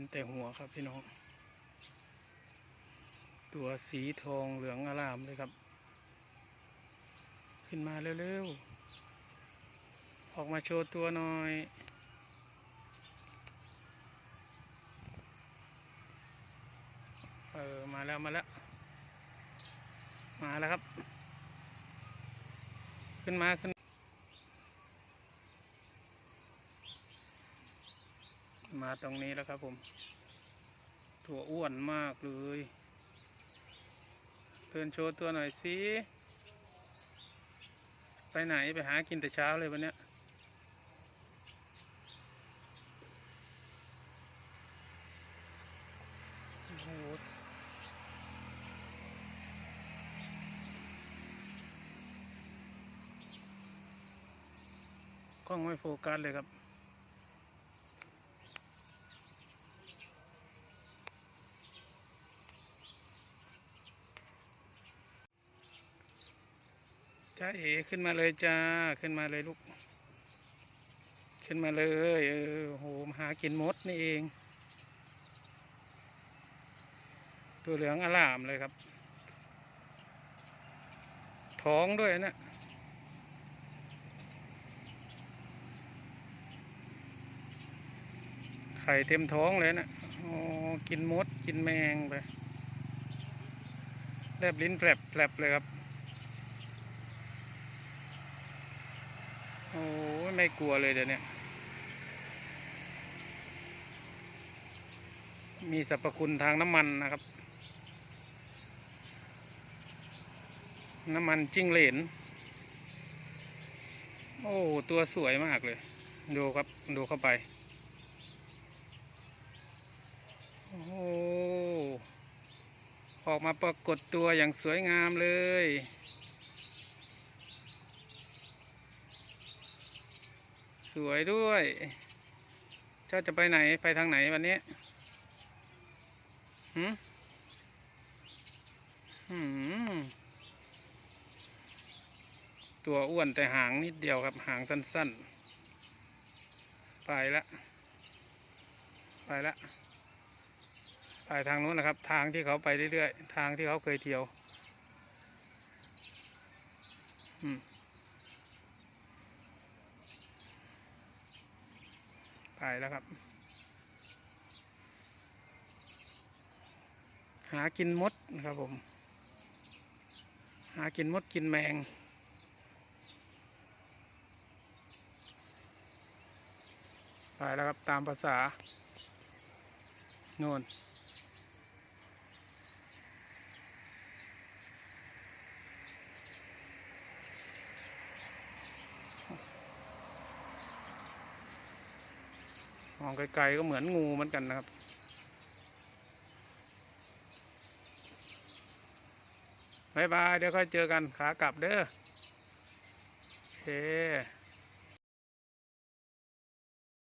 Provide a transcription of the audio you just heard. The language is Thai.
นแต่หัวครับพี่น้อง ตัวสีทองเหลืองอลามเลยครับ ขึ้นมาเร็วๆ ออกมาโชว์ตัวหน่อยเออมาแล้วมาแล้ว มาแล้วครับ ขึ้นมาขึ้น มาตรงนี้แล้วครับผมตัวอ้วนมากเลยเดินโชว์ตัวหน่อยสิ ไปไหนไปหากินแต่เช้าเลยวันเนี้ยโอ้โหกล้องไม่โฟกัสเลยครับ จ้าเอขึ้นมาเลยจ้าขึ้นมาเลยลูก ขึ้นมาเลยเออโหมาหากินมดนี่เอง ตัวเหลืองอลามเลยครับ ท้องด้วยนะไข่เต็มท้องเลยนะโอ้กินมดกินแมงไปแลบลิ้นแผลบแผลบเลยครับ ไม่กลัวเลยเดี๋ยวนี้มีสรรพคุณทางน้ำมันนะครับ น้ำมันจิ้งเหลน โอ้ตัวสวยมากเลย ดูครับ ดูเข้าไป โอ้ออกมาปรากฏตัวอย่างสวยงามเลย สวยด้วย เจ้าจะไปไหนไปทางไหนวันนี้หืมหืมตัวอ้วนแต่หางนิดเดียวครับ หางสั้นๆ ไปละ ไปละ ไปทางนู้นนะครับ ทางที่เขาไปเรื่อยๆ ทางที่เขาเคยเที่ยว อืม ไปแล้วครับ หากินมดนะครับผม หากินมดกินแมงไปแล้วครับตามภาษาโน่น มองไกลๆก็เหมือนงูเหมือนกันนะครับบายบาย เดี๋ยวค่อยเจอกันขากลับเด้อโอเค